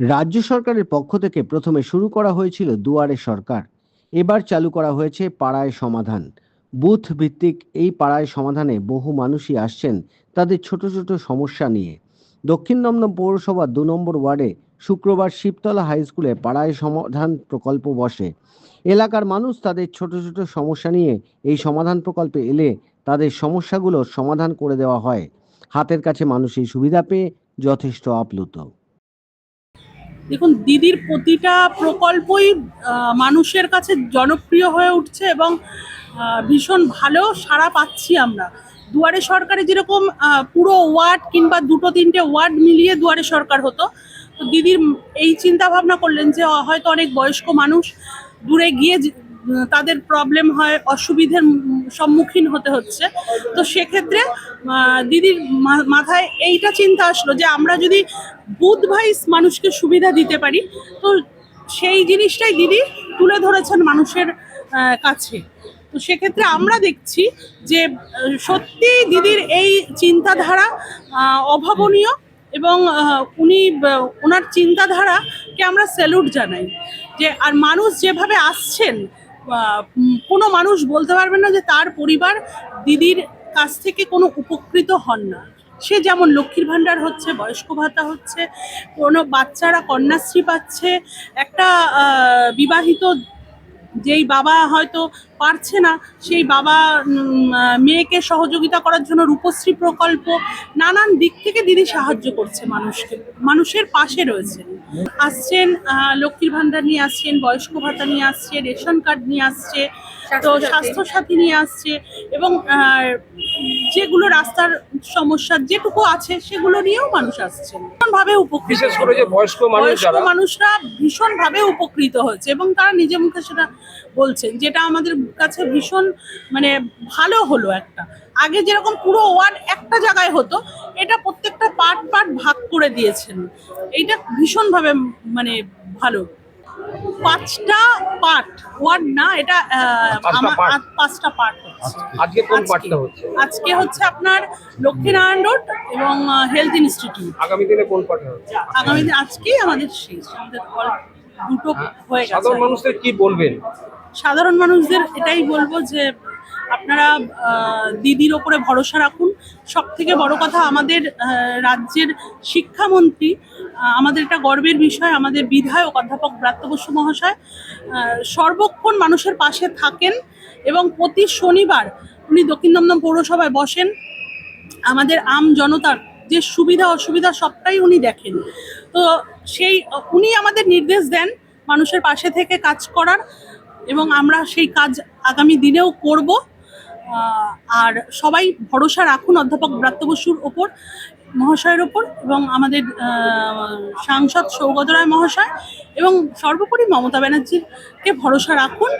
রাজ্য সরকারের পক্ষ থেকে প্রথমে শুরু করা হয়েছিল দুয়ারে সরকার, এবার চালু করা হয়েছে পাড়ায় সমাধান। বুথ ভিত্তিক এই পাড়ায় সমাধানে বহু মানুষই আসছেন তাদের ছোট ছোট সমস্যা নিয়ে। দক্ষিণ দমদম পৌরসভা দু নম্বর ওয়ার্ডে শুক্রবার শিবতলা হাই স্কুলে পাড়ায় সমাধান প্রকল্প বসে। এলাকার মানুষ তাদের ছোট ছোট সমস্যা নিয়ে এই সমাধান প্রকল্পে এলে তাদের সমস্যাগুলোর সমাধান করে দেওয়া হয়। হাতের কাছে মানুষ এই সুবিধা পেয়ে যথেষ্ট আপ্লুত। দেখুন, দিদির প্রতিটা প্রকল্পই মানুষের কাছে জনপ্রিয় হয়ে উঠছে এবং ভীষণ ভালো সাড়া পাচ্ছি আমরা। দুয়ারে সরকারে যেরকম পুরো ওয়ার্ড কিংবা দুটো, তিনটে ওয়ার্ড মিলিয়ে দুয়ারে সরকার হতো, তো দিদির এই চিন্তা ভাবনা করলেন যে, হয়তো অনেক বয়স্ক মানুষ দূরে গিয়ে তাদের প্রবলেম হয়, অসুবিধার সম্মুখীন হতে হচ্ছে। তো সেক্ষেত্রে দিদির মাথায় এইটা চিন্তা আসলো যে আমরা যদি বুথ ভাইস মানুষকে সুবিধা দিতে পারি, তো সেই জিনিসটাই দিদি তুলে ধরেছেন মানুষের কাছে। তো সেক্ষেত্রে আমরা দেখছি যে সত্যি দিদির এই চিন্তাধারা অভাবনীয় এবং উনি ওনার চিন্তাধারাকে আমরা স্যালুট জানাই। যে, আর মানুষ যেভাবে আসছেন কোনো মানুষ বলতে পারবেন না যে তার পরিবার দিদির কাছ থেকে কোনো উপকৃত হন না। সে যেমন লক্ষ্মীর ভাণ্ডার হচ্ছে, বয়স্ক ভাতা হচ্ছে, কোনো বাচ্চারা কন্যাশ্রী পাচ্ছে, একটা বিবাহিত যেই বাবা হয়তো পারছে না, সেই বাবা মেয়েকে সহযোগিতা করার জন্য রূপশ্রী প্রকল্প, নানান দিক থেকে দিদি সাহায্য করছে মানুষকে, মানুষের পাশে রয়েছে। আসছেন লক্ষ্মীর ভান্ডার নিয়ে আসছেন বয়স্ক ভাতা নিয়ে আসছে রেশন কার্ড নিয়ে আসছে তো স্বাস্থ্য সাথী নিয়ে আসছে এবং যেগুলো রাস্তার সমস্যা যেটুকু আছে সেগুলো নিয়েও মানুষ আসছেন। ভীষণভাবে উপকৃত বিশেষ করে যে বয়স্ক মানুষ যারা মানুষরা ভীষণভাবে উপকৃত হয়েছে এবং তারা নিজে মুখে সেটা বলছেন যেটা আমাদের কাছে ভীষণ মানে ভালো হলো একটা। আগে যেরকম পুরো ওয়ার্ড একটা জায়গায় হতো এটা ভাগ করে দিয়েছেন। এইটা ভীষণভাবে মানে ভালো। পাঁচটা পার্ট ওয়ার্ড না এটা আমার পাঁচটা পার্ট আজকে কোন পার্টটা হচ্ছে? আজকে হচ্ছে আপনার লক্ষ্মীনারায়ণ রোড এবং হেলথ ইনস্টিটিউট আগামী দিনে কোন পার্টটা হচ্ছে? আগামী দিন আজকেই আমাদের শেষ। আমাদের দুটো হয়ে গেছে। সাধারণ মানুষদের কি বলবেন? সাধারণ মানুষদের এটাই বলব যে আপনারা দিদির ওপরে ভরসা রাখুন। সব থেকে বড় কথা আমাদের রাজ্যের শিক্ষামন্ত্রী আমাদের এটা গর্বের বিষয়, আমাদের বিধায়ক অধ্যাপক ব্রাত্য বসু মহাশয় সর্বক্ষণ মানুষের পাশে থাকেন এবং প্রতি শনিবার উনি দক্ষিণ দমদম পৌরসভায় বসেন। আমাদের আম জনতার যে সুবিধা, অসুবিধা সবটাই উনি দেখেন। তো সেই, উনি আমাদের নির্দেশ দেন মানুষের পাশে থেকে কাজ করার এবং আমরা সেই কাজ আগামী দিনেও করব। আর সবাই ভরসা রাখুন অধ্যাপক ব্রাত্য বসুর ওপর, মহাশয়ের ওপর এবং আমাদের সাংসদ সৌগত রায় মহাশয় এবং সর্বোপরি মমতা ব্যানার্জিকে ভরসা রাখুন।